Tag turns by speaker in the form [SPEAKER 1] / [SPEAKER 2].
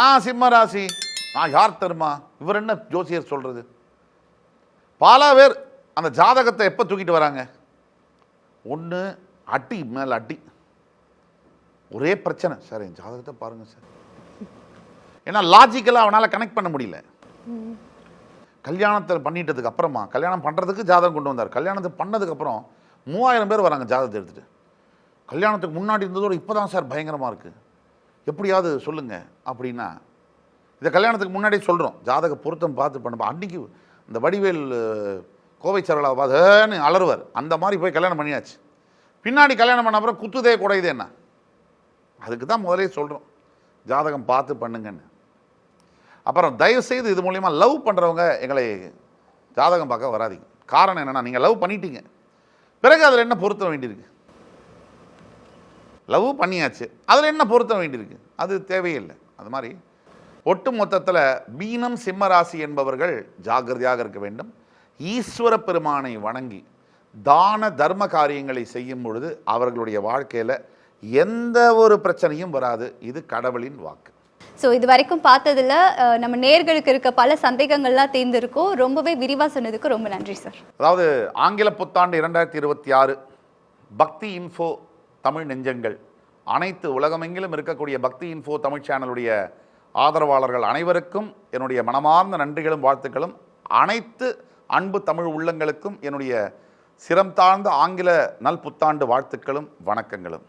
[SPEAKER 1] ஆ சிம்ம ராசி ஆ யார் தருமா இவர் என்ன ஜோசியர் சொல்கிறது பல பேர் அந்த ஜாதகத்தை எப்போ தூக்கிட்டு வராங்க? ஒன்று அட்டி மேலே அடி ஒரே பிரச்சனை. சார் என் ஜாதகத்தை பாருங்கள் சார். ஏன்னா லாஜிக்கலாக அவனால் கனெக்ட் பண்ண முடியல. கல்யாணத்தை பண்ணிட்டதுக்கு அப்புறமா கல்யாணம் பண்ணுறதுக்கு ஜாதகம் கொண்டு வந்தார். கல்யாணத்தை பண்ணதுக்கப்புறம் மூவாயிரம் பேர் வராங்க ஜாதகத்தை எடுத்துகிட்டு கல்யாணத்துக்கு முன்னாடி இருந்ததோடு இப்போ தான் சார் பயங்கரமாக இருக்குது எப்படியாவது சொல்லுங்க அப்படின்னா இதை கல்யாணத்துக்கு முன்னாடியே சொல்கிறோம் ஜாதக பொருத்தம் பார்த்து பண்ண அன்றைக்கி இந்த வடிவேல் கோவை சரளா பார்த்துன்னு அலறுவார். அந்த மாதிரி போய் கல்யாணம் பண்ணியாச்சு. பின்னாடி கல்யாணம் பண்ண அப்புறம் குத்துதே குடையுது என்ன? அதுக்கு தான் முதலே சொல்கிறோம் ஜாதகம் பார்த்து பண்ணுங்கன்னு. அப்புறம் தயவுசெய்து இது மூலயமா லவ் பண்ணுறவங்க எங்களை ஜாதகம் பார்க்க வராதிங்க. காரணம் என்னென்னா நீங்கள் லவ் பண்ணிட்டீங்க. பிறகு அதில் என்ன பொருத்த வேண்டியிருக்கு? லவ் பண்ணியாச்சு. அதில் என்ன பொருத்த வேண்டியிருக்கு? அது தேவையில்லை. அது மாதிரி ஒட்டு மொத்தத்தில் மீனம் சிம்மராசி என்பவர்கள் ஜாக்கிரதையாக இருக்க வேண்டும். ஈஸ்வர பெருமானை வணங்கி தான தர்ம காரியங்களை செய்யும் பொழுது அவர்களுடைய வாழ்க்கையில் எந்த ஒரு பிரச்சனையும் வராது. இது கடவுளின் வாக்கு.
[SPEAKER 2] ஸோ இது வரைக்கும் பார்த்ததுல நம்ம நேர்களுக்கு இருக்க பல சந்தேகங்கள்லாம் தேர்ந்திருக்கும். ரொம்பவே விரிவாக சொன்னதுக்கு ரொம்ப நன்றி சார்.
[SPEAKER 1] அதாவது ஆங்கில புத்தாண்டு இரண்டாயிரத்தி இருபத்தி ஆறு பக்தி இன்ஃபோ தமிழ் நெஞ்சங்கள். அனைத்து உலகமெங்கிலும் இருக்கக்கூடிய பக்தி இன்ஃபோ தமிழ் சேனலுடைய ஆதரவாளர்கள் அனைவருக்கும் என்னுடைய மனமார்ந்த நன்றிகளும் வாழ்த்துக்களும். அனைத்து அன்பு தமிழ் உள்ளங்களுக்கும் என்னுடைய சிரம் தாழ்ந்த ஆங்கில நல் புத்தாண்டு வாழ்த்துக்களும் வணக்கங்களும்.